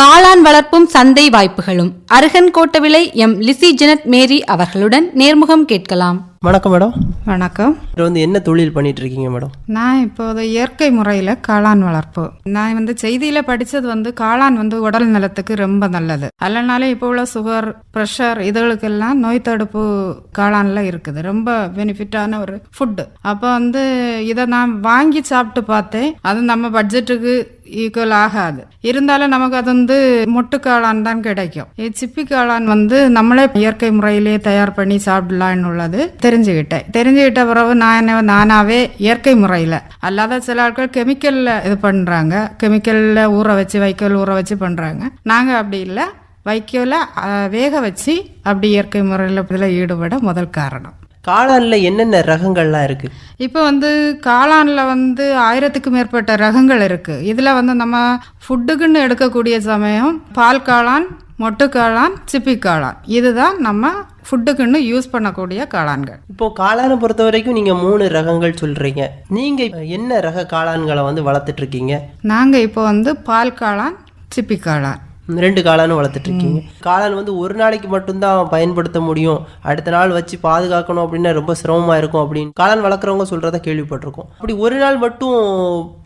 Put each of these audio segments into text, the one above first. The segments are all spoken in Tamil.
காளான் வளர்ப்பும் சந்தை வாய்ப்புகளும். அருகன் Kottavilai M. Lizy Janet Mary அவர்களுடன் நேர்முகம் கேட்கலாம். வணக்கம் மேடம். வணக்கம். வந்து என்ன தொழில் பண்ணிட்டு இருக்கீங்க மேடம்? நான் இப்போது இயற்கை முறையில் காளான் வளர்ப்பு. நான் வந்து செய்தியில் படித்தது வந்து காளான் வந்து உடல் நலத்துக்கு ரொம்ப நல்லது. அதனால இப்போ உள்ள சுகர் ப்ரெஷர் இதுகளுக்கெல்லாம் நோய் தடுப்பு காளான்ல இருக்குது. ரொம்ப பெனிஃபிட்டான ஒரு ஃபுட்டு அப்போ வந்து இதை நான் வாங்கி சாப்பிட்டு பார்த்தேன். அது நம்ம பட்ஜெட்டுக்கு ஈக்குவல் ஆகாது. இருந்தாலும் நமக்கு அது வந்து மொட்டு காளான் தான் கிடைக்கும். சிப்பி காளான் வந்து நம்மளே இயற்கை முறையிலேயே தயார் பண்ணி சாப்பிடலான்னு உள்ளது. தெரிஞ்சுக்கிட்டேன் தெரிஞ்சுக்கிட்ட பிறகு நான் என்ன நானாவே இயற்கை முறையில். அல்லாத சில ஆட்கள் கெமிக்கலில் இது பண்ணுறாங்க கெமிக்கலில் ஊற வச்சு வைக்கோல் ஊற வச்சு பண்ணுறாங்க நாங்கள் அப்படி இல்லை. வைக்கோலை வேக வச்சு அப்படி இயற்கை முறையில் இதில் ஈடுபட முதல் காரணம். காளான்ல என்னென்ன ரகங்கள்லாம் இருக்கு? இப்போ வந்து காளானில் வந்து ஆயிரத்துக்கு மேற்பட்ட ரகங்கள் இருக்குது இதில் வந்து நம்ம ஃபுட்டுக்குன்னு எடுக்கக்கூடிய சமயம் பால் காளான் மொட்டு காளான் சிப்பி காளான். இதுதான் நம்ம ஃபுட்டுக்குன்னு யூஸ் பண்ணக்கூடிய காளான்கள். இப்போ காளானை பொறுத்த வரைக்கும் நீங்க மூணு ரகங்கள் சொல்றீங்க. நீங்க என்ன ரக காளான்களை வந்து வளர்த்துட்டு இருக்கீங்க நாங்கள் இப்போ வந்து பால் காளான் சிப்பி காளான். ரெண்டு காளானும் வளர்த்துட்டு இருக்கீங்க காளான் வந்து ஒரு நாளைக்கு மட்டும்தான் பயன்படுத்த முடியும். அடுத்த நாள் வச்சு பாதுகாக்கணும் அப்படின்னா ரொம்ப சிரமமா இருக்கும் அப்படின்னு காளான் வளர்க்குறவங்க சொல்றத கேள்விப்பட்டிருக்கோம். அப்படி ஒரு நாள் மட்டும்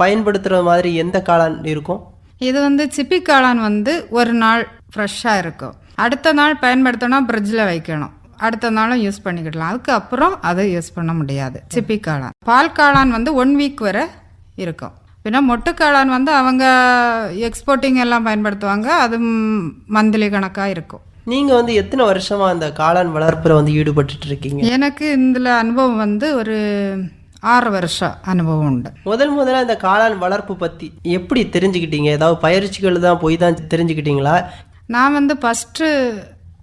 பயன்படுத்துற மாதிரி எந்த காளான் இருக்கும்? இது வந்து சிப்பி காளான் வந்து ஒரு நாள் ஃப்ரெஷ்ஷாக இருக்கும். அடுத்த நாள் பயன்படுத்தினா ஃப்ரிட்ஜில் வைக்கணும். அடுத்த நாளும் யூஸ் பண்ணிக்கிடலாம். அதுக்கப்புறம் அதை யூஸ் பண்ண முடியாது. சிப்பி காளான் பால் காளான் வந்து ஒன் வீக் வரை இருக்கும். பின்ன மொட்டு காளான் வந்து அவங்க எக்ஸ்போர்ட்டிங் எல்லாம் பயன்படுத்துவாங்க. அது மந்த்லி கணக்காக இருக்கும். நீங்க வந்து எத்தனை வருஷமா அந்த காளான் வளர்ப்புல வந்து ஈடுபட்டுட்டு இருக்கீங்க? எனக்கு இதில் அனுபவம் வந்து ஒரு ஆறு வருஷம் அனுபவம் உண்டு. முதல் முதல்ல இந்த காளான் வளர்ப்பு பத்தி எப்படி தெரிஞ்சுக்கிட்டீங்க? ஏதாவது பயிற்சிகள் தான் போய் தான் தெரிஞ்சுக்கிட்டீங்களா? நான் வந்து ஃபஸ்ட்டு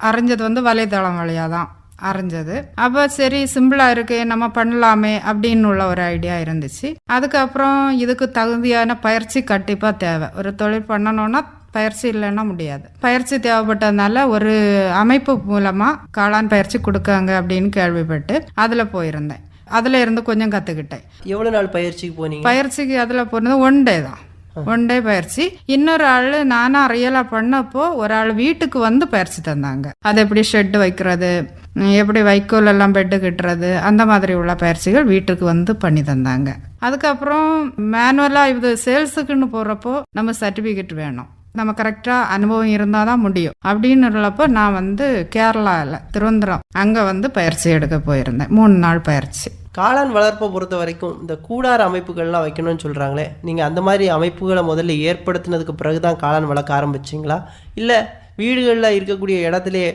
அறிஞ்சது வந்து வலைதளம் வழியாக தான் அறிஞ்சது. அப்போ சரி சிம்பிளாக இருக்கு நம்ம பண்ணலாமே அப்படின்னு உள்ள ஒரு ஐடியா இருந்துச்சு. அதுக்கப்புறம் இதுக்கு தகுதியான பயிற்சி கண்டிப்பாக தேவை. ஒரு தொழில் பண்ணணும்னா பயிற்சி இல்லைன்னா முடியாது. பயிற்சி தேவைப்பட்டதுனால ஒரு அமைப்பு மூலமாக காளான் பயிற்சி கொடுக்காங்க அப்படின்னு கேள்விப்பட்டு அதில் போயிருந்தேன். அதில் இருந்து கொஞ்சம் கற்றுக்கிட்டேன் எவ்வளவு நாள் பயிற்சிக்கு போனீங்க? பயிற்சிக்கு அதில் போனது ஒன் டே தான். ஒன் டே பயிற்சி. இன்னொரு ஆள் நானும் ரியலாக பண்ணப்போ ஒரு ஆள் வீட்டுக்கு வந்து பயிற்சி தந்தாங்க. அது எப்படி ஷெட்டு வைக்கிறது? எப்படி வைக்கோல் எல்லாம் பெட்டு கட்டுறது? அந்த மாதிரி உள்ள பயிற்சிகள் வீட்டுக்கு வந்து பண்ணி தந்தாங்க. அதுக்கப்புறம் மேனுவலாக இது சேல்ஸுக்குன்னு போகிறப்போ நம்ம சர்டிஃபிகேட் வேணும். நம்ம கரெக்டாக அனுபவம் இருந்தால் தான் முடியும். அப்படின்னு உள்ளப்போ நான் வந்து கேரளாவில் திருவனந்தபுரம் அங்கே வந்து பயிற்சி எடுக்க போயிருந்தேன். மூணு நாள் பயிற்சி. காளான் வளர்ப்பை பொறுத்த வரைக்கும் இந்த கூடார அமைப்புகள்லாம் வைக்கணும்னு சொல்றாங்களே நீங்க அந்த மாதிரி அமைப்புகளை முதல்ல ஏற்படுத்தினதுக்கு பிறகு தான் காளான் வளர்க்க ஆரம்பிச்சிங்களா? இல்ல வீடுகளில் இருக்கக்கூடிய இடத்துலயே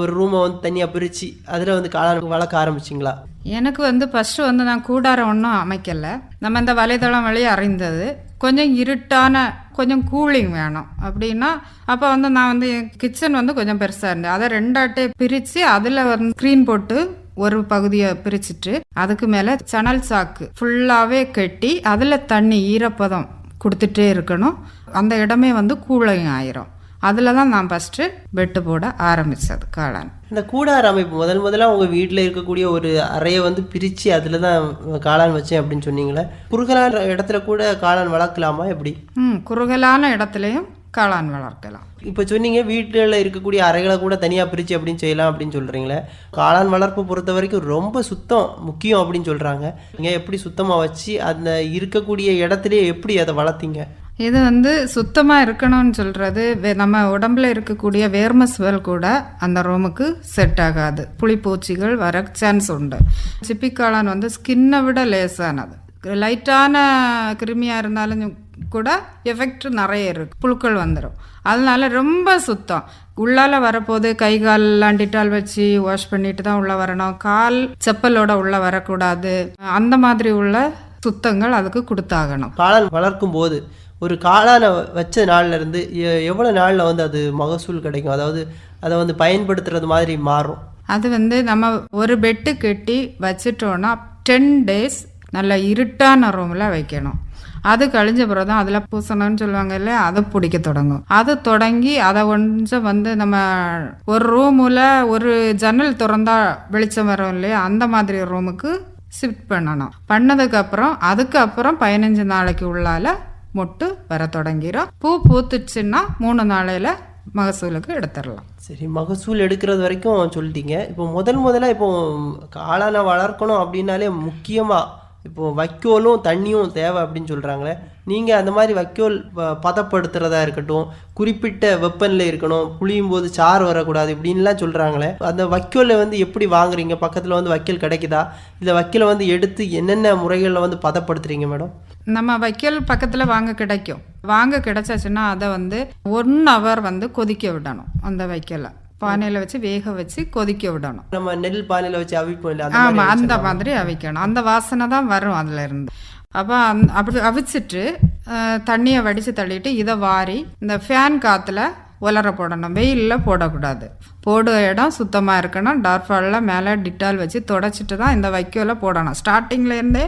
ஒரு ரூமை வந்து தனியாக பிரித்து அதில் வந்து காளான் வளர்க்க ஆரம்பிச்சிங்களா? எனக்கு வந்து ஃபஸ்ட்டு வந்து நான் கூடாரம் ஒன்றும் அமைக்கல. நம்ம இந்த வலைதளம் வழி அறிந்தது. கொஞ்சம் இருட்டான கொஞ்சம் கூலிங் வேணும். அப்படின்னா அப்போ வந்து நான் வந்து என் கிச்சன் வந்து கொஞ்சம் பெருசாக இருந்தேன். அதை ரெண்டாட்டே பிரித்து அதில் வந்து ஸ்க்ரீன் போட்டு ஒரு பகுதியை பிரிச்சுட்டு அதுக்கு மேலே சணல் சாக்கு ஃபுல்லாகவே கட்டி அதில் தண்ணி ஈரப்பதம் கொடுத்துட்டே இருக்கணும். அந்த இடமே வந்து கூலிங் ஆயிரும். அதில் தான் நான் ஃபஸ்ட்டு பெட்டு போட ஆரம்பித்தது காளான். இந்த கூடார அமைப்பு முதல் முதல்ல உங்கள் வீட்டில் இருக்கக்கூடிய ஒரு அறையை வந்து பிரித்து அதில் தான் காளான் வச்சேன் அப்படின்னு சொன்னீங்களே குறுகலான இடத்துல கூட காளான் வளர்க்கலாமா எப்படி? ம் குறுகலான இடத்துலையும் காளான் வளர்க்கலாம். இப்போ சொன்னீங்க வீட்டில் இருக்கக்கூடிய அறைகளை கூட தனியாக பிரித்து அப்படின்னு செய்யலாம் அப்படின்னு சொல்கிறீங்களே காளான் வளர்ப்பு பொறுத்த வரைக்கும் ரொம்ப சுத்தம் முக்கியம் அப்படின்னு சொல்கிறாங்க நீங்கள் எப்படி சுத்தமாக வச்சு அந்த இருக்கக்கூடிய இடத்துலயே எப்படி அதை வளர்த்தீங்க? இது வந்து சுத்தமாக இருக்கணும்னு சொல்கிறது நம்ம உடம்புல இருக்கக்கூடிய வேர்ம ஸ்மெல் கூட அந்த ரூமுக்கு செட் ஆகாது. புளிப்பூச்சிகள் வர சான்ஸ் உண்டு. சிப்பிக்காளான் வந்து ஸ்கின்னை விட லேசானது. லைட்டான கிருமியாக இருந்தாலும் கூட எஃபெக்ட் நிறைய இருக்கு. புழுக்கள் வந்துடும் அதனால ரொம்ப சுத்தம். உள்ளால வரப்போது கை கால்லாம் டிட்டால் வச்சு வாஷ் பண்ணிட்டு தான் உள்ள வரணும். கால் செப்பலோட உள்ள வரக்கூடாது. அந்த மாதிரி உள்ள சுத்தங்கள் அதுக்கு கொடுத்தாகணும். காளான் வளர்க்கும் போது ஒரு காளானை வச்ச நாள்ல இருந்து எ- வந்து அது மகசூல் கிடைக்கும்? அதாவது அதை வந்து பயன்படுத்துறது மாதிரி மாறும். அது வந்து நம்ம ஒரு பெட்டு கட்டி வச்சிட்டோன்னா டென் டேஸ் நல்லா இருட்டான ரூமில் வைக்கணும். அது கழிஞ்ச பிறகு தான் அதில் பூசணும்னு சொல்லுவாங்க இல்லையா? அதை பிடிக்க தொடங்கும். அது தொடங்கி அதை கொஞ்சம் வந்து நம்ம ஒரு ரூமில் ஒரு ஜன்னல் திறந்தா வெளிச்சம் வரும் இல்லையா? அந்த மாதிரி ரூமுக்கு ஷிஃப்ட் பண்ணணும். பண்ணதுக்கப்புறம் அதுக்கப்புறம் பதினஞ்சு நாளைக்கு உள்ளால மொட்டு வர தொடங்கிடும் பூ பூத்துச்சுன்னா மூணு நாளையில மகசூலுக்கு எடுத்துடலாம். சரி மகசூல் எடுக்கிறது வரைக்கும் சொல்லிட்டீங்க. இப்போ முதல் முதல்ல இப்போ காளானை வளர்க்கணும் அப்படின்னாலே முக்கியமாக இப்போது வைக்கோலும் தண்ணியும் தேவை அப்படின்னு சொல்கிறாங்களே நீங்கள் அந்த மாதிரி வைக்கோல் ப- பதப்படுத்துறதா இருக்கட்டும் குறிப்பிட்ட வெப்பநிலை இருக்கணும் புளியும் போது சாறு வரக்கூடாது இப்படின்லாம் சொல்கிறாங்களே அந்த வைக்கோலை வந்து எப்படி வாங்குறீங்க? பக்கத்தில் வந்து வைக்கோல் கிடைக்குதா? இந்த வைக்கோலை வந்து எடுத்து என்னென்ன முறைகளில் வந்து பதப்படுத்துறீங்க மேடம்? நம்ம வைக்கோல் பக்கத்தில் வாங்க கிடைக்கும். வாங்க கிடைச்சாச்சுன்னா அதை வந்து ஒன் ஹவர் வந்து கொதிக்க விடணும் அந்த வைக்கோலை. பானையில் வச்சு வேக வச்சு கொதிக்க விடணும். நம்ம நெல் பானையில் வச்சு அவிப்போம் இல்லை அந்த ஆமாம் அந்த மாதிரி அவிக்கணும். அந்த வாசனை தான் வரும் அதுல இருந்து. அப்போ அந் அப்படி அவிச்சிட்டு தண்ணியை வடித்து தள்ளிட்டு இதை வாரி இந்த ஃபேன் காற்றுல உலர போடணும். வெயிலில் போடக்கூடாது. போடுற இடம் சுத்தமாக இருக்கணும். டார்ஃபாலில் மேலே டிட்டால் வச்சு தொடச்சிட்டு தான் இந்த வைக்கோல போடணும். ஸ்டார்டிங்ல இருந்தே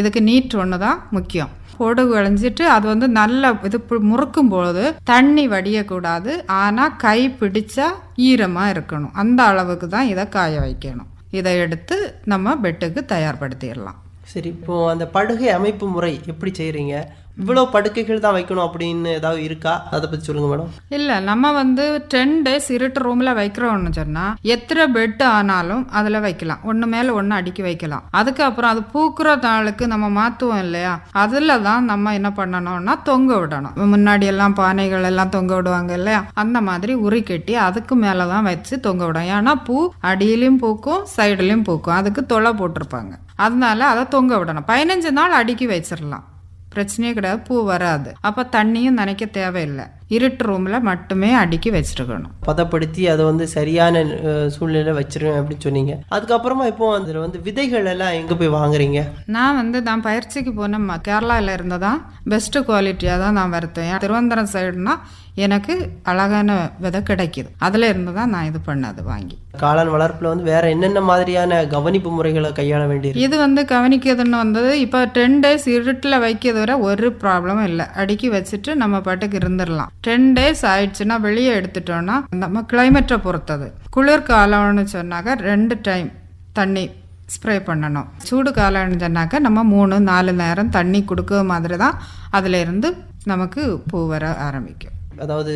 இதுக்கு நீட் ஒன்று தான் முக்கியம். பொடு விளைஞ்சிட்டு அது வந்து நல்ல இது முறுக்கும் பொழுது தண்ணி வடியக்கூடாது. ஆனால் கை பிடிச்சா ஈரமாக இருக்கணும். அந்த அளவுக்கு தான் இதை காய வைக்கணும். இதை எடுத்து நம்ம பெட்டுக்கு தயார்படுத்திடலாம். சரி இப்போ அந்த படுகை அமைப்பு முறை எப்படி செய்கிறீங்க இவ்வளோ படுக்கைகள் தான் வைக்கணும் அப்படின்னு ஏதாவது இருக்கா? அதை பற்றி சொல்லுங்க மேடம். இல்லை நம்ம வந்து டென் டேஸ் இருட்டு ரூமில் வைக்கிறோம்னு சொன்னால் எத்தனை பெட் ஆனாலும் அதில் வைக்கலாம். ஒன்று மேலே ஒன்று அடுக்கி வைக்கலாம். அதுக்கப்புறம் அது பூக்குற நாளுக்கு நம்ம மாற்றுவோம் இல்லையா? அதில் தான் நம்ம என்ன பண்ணணும்னா தொங்க விடணும். முன்னாடி எல்லாம் பானைகள் எல்லாம் தொங்க விடுவாங்க இல்லையா? அந்த மாதிரி உரி கட்டி அதுக்கு மேலே தான் வச்சு தொங்க விடும் ஏன்னா பூ அடியிலையும் பூக்கும் சைடுலையும் பூக்கும். அதுக்கு தொலை போட்டிருப்பாங்க. அதனால அதை தொங்க விடணும். பதினஞ்சு நாள் அடுக்கி வச்சிடலாம் பிரச்சனையே கிடையாது பூ வராது. அப்போ தண்ணியும் நினைக்க தேவையில்லை. இருட்டு ரூமில் மட்டுமே அடுக்கி வச்சிருக்கணும். பதப்படுத்தி அதை வந்து சரியான அஹ், சூழ்நிலையில வச்சிருவேன் அப்படின்னு சொன்னீங்க. அதுக்கப்புறமா இப்போ அதில் வந்து விதைகள் எல்லாம் எங்கே போய் வாங்குறீங்க? நான் வந்து நான் பயிற்சிக்கு போன கேரளாவில் இருந்து தான் பெஸ்ட்டு குவாலிட்டியாக தான் நான் வருத்தேன் திருவனந்தபுரம் சைடுனா எனக்கு அழகான விதை கிடைக்குது. அதில் இருந்து தான் நான் இது பண்ணது வாங்கி. காளான் வளர்ப்புல வந்து வேற என்னென்ன மாதிரியான கவனிப்பு முறைகளை கையாள வேண்டியிருக்கு? இது வந்து கவனிக்கிறதுன்னு வந்தது. இப்போ டென் டேஸ் இருட்டில் வைக்கிறது வரை ஒரு ப்ராப்ளமும் இல்லை. அடுக்கி வச்சுட்டு நம்ம பாட்டுக்கு இருந்துடலாம். டென் டேஸ் ஆயிடுச்சுன்னா வெளியே எடுத்துட்டோம்னா நம்ம கிளைமேட்டை பொறுத்தது. குளிர்காலம்னு சொன்னாக்க ரெண்டு டைம் தண்ணி ஸ்ப்ரே பண்ணணும். சூடு காலம்னு சொன்னாக்க நம்ம மூணு நாலு நேரம் தண்ணி கொடுக்க மாதிரி தான் அதில் இருந்து நமக்கு பூ வர ஆரம்பிக்கும். அதாவது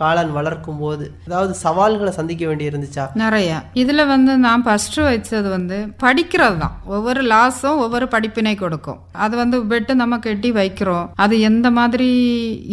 காளான் வளர்க்கும் போது அதாவது சவால்களை சந்திக்க வேண்டி இருந்துச்சா நிறைய. இதுல வந்து நான் ஃபர்ஸ்ட் வச்சது வந்து படிக்கிறது தான் ஒவ்வொரு லாஸும் ஒவ்வொரு படிப்பினை கொடுக்கும். அது வந்து பெட்டு நம்ம கட்டி வைக்கிறோம். அது எந்த மாதிரி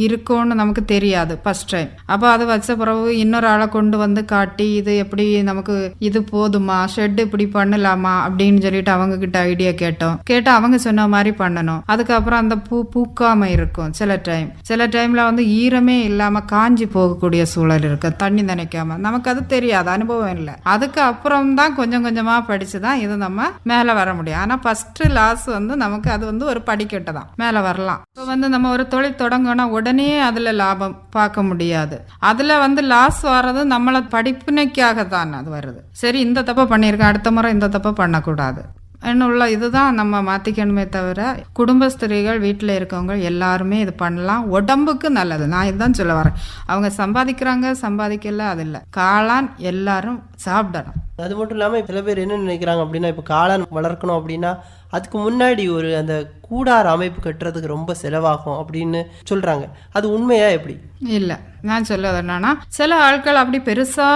இருக்கும்னு நமக்கு தெரியாது ஃபர்ஸ்ட் டைம் அப்போ அது வச்ச பிறகு இன்னொரு ஆளை கொண்டு வந்து காட்டி இது எப்படி நமக்கு இது போதுமா? ஷெட் இப்படி பண்ணலாமா? அப்படின்னு சொல்லிட்டு அவங்க கிட்ட ஐடியா கேட்டோம். கேட்டு அவங்க சொன்ன மாதிரி பண்ணணும். அதுக்கப்புறம் அந்த பூ பூக்காம இருக்கும். சில டைம் சில டைம்ல வந்து ஈரமே இல்லாம காஞ்சி போகக்கூடிய சூழல் இருக்கு. தண்ணி நினைக்காம. நமக்கு அது தெரியாது. அனுபவம் இல்லை. அதுக்கு அப்புறம் தான் கொஞ்சம் கொஞ்சமாக படித்து தான் இது நம்ம மேலே வர முடியும். ஆனால் ஃபஸ்ட்டு லாஸ் வந்து நமக்கு அது வந்து ஒரு படிக்கட்டு தான். மேலே வரலாம். இப்போ வந்து நம்ம ஒரு தொழில் தொடங்கணும் உடனே அதில் லாபம் பார்க்க முடியாது. அதில் வந்து லாஸ் வர்றது நம்மளை படிப்பினைக்காக தான் அது வருது. சரி இந்த தப்பை பண்ணியிருக்கேன். அடுத்த முறை இந்த தப்பை பண்ணக்கூடாது. உள்ள இதுதான் நம்ம மாற்றிக்கணுமே தவிர குடும்ப ஸ்திரீகள் வீட்டில் இருக்கவங்க எல்லாருமே இது பண்ணலாம். உடம்புக்கு நல்லது. நான் இதுதான் சொல்ல வரேன். அவங்க சம்பாதிக்கிறாங்க சம்பாதிக்கல அது இல்லை. காளான் எல்லாரும் சாப்பிடணும். அது மட்டும் இல்லாமல் சில பேர் என்ன நினைக்கிறாங்க அப்படின்னா இப்போ காளான் வளர்க்கணும் அப்படின்னா அதுக்கு முன்னாடி ஒரு அந்த கூடார அமைப்பு கட்டுறதுக்கு ரொம்ப செலவாகும் அப்படின்னு சொல்றாங்க. அது உண்மையா எப்படி? இல்லை நான் சொல்லுவது என்னன்னா சில ஆட்கள் அப்படி பெருசா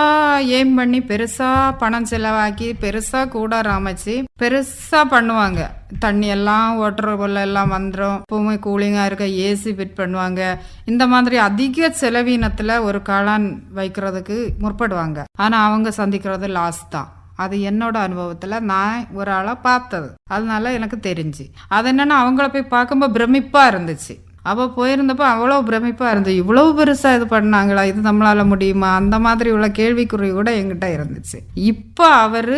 ஏம் பண்ணி பெருசா பணம் செலவாக்கி பெருசா கூடாரம் அமைச்சு பெருசா பண்ணுவாங்க. தண்ணி எல்லாம் ஓட்டுற போல எல்லாம் வந்துடும் எப்பவுமே கூலிங்கா இருக்க ஏசி ஃபிட் பண்ணுவாங்க. இந்த மாதிரி அதிக செலவீனத்துல ஒரு காளான் வைக்கிறதுக்கு முற்படுவாங்க. ஆனா அவங்க சந்திக்கிறது லாஸ் தான். அது என்னோட அனுபவத்தில் நான் ஒரு ஆளாக பார்த்தது. அதனால எனக்கு தெரிஞ்சு. அது என்னென்னா அவங்கள போய் பார்க்கும்போது பிரமிப்பாக இருந்துச்சு. அப்போ போயிருந்தப்போ அவ்வளோ பிரமிப்பாக இருந்து இவ்வளோ பெருசாக இது பண்ணாங்களா? இது நம்மளால் முடியுமா? அந்த மாதிரி உள்ள கேள்விக்குறி கூட எங்கிட்ட இருந்துச்சு. இப்போ அவர்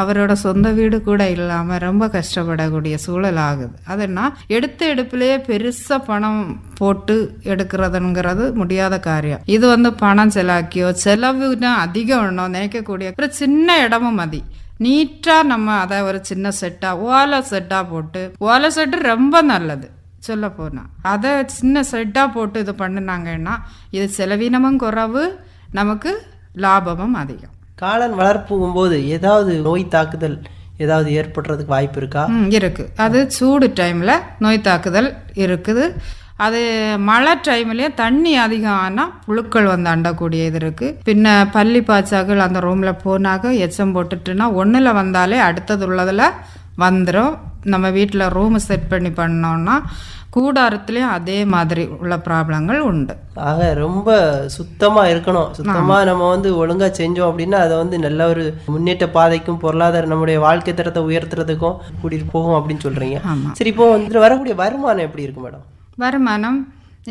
அவரோட சொந்த வீடு கூட இல்லாமல் ரொம்ப கஷ்டப்படக்கூடிய சூழல் ஆகுது. அதனால் எடுத்த எடுப்புலேயே பெருசாக பணம் போட்டு எடுக்கிறதுங்கிறது முடியாத காரியம். இது வந்து பணம் செலாக்கியோ செலவுனா அதிகம் ஒன்றும் நினைக்கக்கூடிய ஒரு சின்ன இடமும் மதி. நீட்டாக நம்ம அதை ஒரு சின்ன செட்டாக ஓலை செட்டாக போட்டு ஓலை செட்டு ரொம்ப நல்லது. சொல்ல போனால் அதை சின்ன செட்டாக போட்டு இது பண்ணினாங்கன்னா இது செலவீனமும் குறவு நமக்கு லாபமும் அதிகம். காளான் வளர்ப்பும் போது ஏதாவது நோய் தாக்குதல் ஏதாவது ஏற்படுறதுக்கு வாய்ப்பு இருக்கா? இருக்குது இருக்கு. அது சூடு டைமில் நோய் தாக்குதல் இருக்குது. அது மழை டைம்லேயும் தண்ணி அதிகம் ஆனால் புழுக்கள் வந்து அண்டக்கூடிய இது இருக்குது பின்ன பள்ளி பாய்ச்சாக்கள் அந்த ரூமில் போனாக்க எச்சம் போட்டுட்டுனா ஒன்றில் வந்தாலே அடுத்தது உள்ளதில் வந்துடும் நம்ம வீட்டில் ரூம் செட் பண்ணி பண்ணோம்னா கூடாரத்துலேயும் அதே மாதிரி உள்ள ப்ராப்ளங்கள் உண்டு. ஆக ரொம்ப சுத்தமா இருக்கணும். சுத்தமா நம்ம வந்து ஒழுங்கா செஞ்சோம் அப்படின்னா அதை வந்து நல்ல ஒரு முன்னேற்ற பாதைக்கும் பொருளாதார நம்முடைய வாழ்க்கை தரத்தை உயர்த்துறதுக்கும் கூட்டிட்டு போகும் அப்படின்னு சொல்றீங்க. ஆமா. சரி இப்போ வந்து வரக்கூடிய வருமானம் எப்படி இருக்கு மேடம்? வருமானம்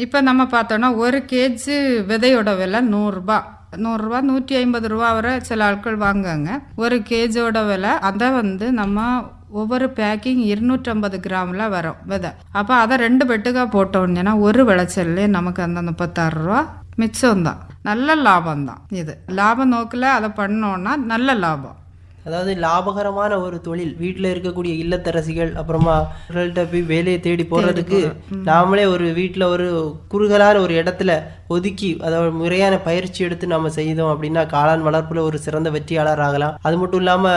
இப்போ நம்ம பார்த்தோன்னா ஒரு கேஜி விதையோட விலை நூறுரூபா நூறுரூவா நூற்றி ஐம்பது ரூபா வரை சில ஆட்கள் வாங்குவாங்க. ஒரு கேஜியோட விலை அதை வந்து நம்ம ஒவ்வொரு பேக்கிங் இருநூற்றம்பது கிராமில் வரும் விதை. அப்போ அதை ரெண்டு பெட்டுக்காக போட்டோம்னா ஒரு விளைச்சல்லே நமக்கு அந்த முப்பத்தாறு ரூபா மிச்சம்தான். நல்ல லாபம் தான் இது. லாப நோக்கில் அதை பண்ணோன்னா நல்ல லாபம். அதாவது லாபகரமான ஒரு தொழில் வீட்டில் இருக்கக்கூடிய இல்லத்தரசிகள் அப்புறமா போய் வேலையை தேடி போடுறதுக்கு நாமளே ஒரு வீட்டில் ஒரு குறுகலான ஒரு இடத்துல ஒதுக்கி அதாவது முறையான பயிற்சி எடுத்து நம்ம செய்தோம் அப்படின்னா காளான் வளர்ப்புல ஒரு சிறந்த வெற்றியாளர் ஆகலாம். அது மட்டும் இல்லாம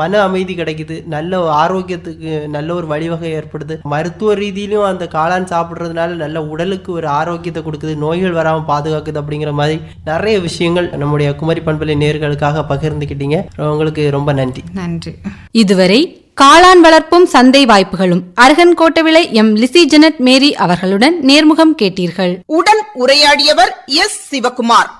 மன அமைதி கிடைக்குது. நல்ல ஆரோக்கியத்துக்கு நல்ல ஒரு வழிவகை ஏற்படுது. மருத்துவ ரீதியிலும் அந்த காளான் சாப்பிட்றதுனால நல்ல உடலுக்கு ஒரு ஆரோக்கியத்தை கொடுக்குது. நோய்கள் வராமல் பாதுகாக்குது அப்படிங்கிற மாதிரி நிறைய விஷயங்கள் நம்முடைய குமரி பண்பலை நேர்களுக்காக பகிர்ந்துக்கிட்டீங்க. உங்களுக்கு ரொம்ப நன்றி. நன்றி. இதுவரை காளான் வளர்ப்பும் சந்தை வாய்ப்புகளும். Arugankottai Kottavilai M. Lizy Janet Mary அவர்களுடன் நேர்முகம் கேட்டீர்கள். உடன் உரையாடியவர் எஸ். சிவகுமார்.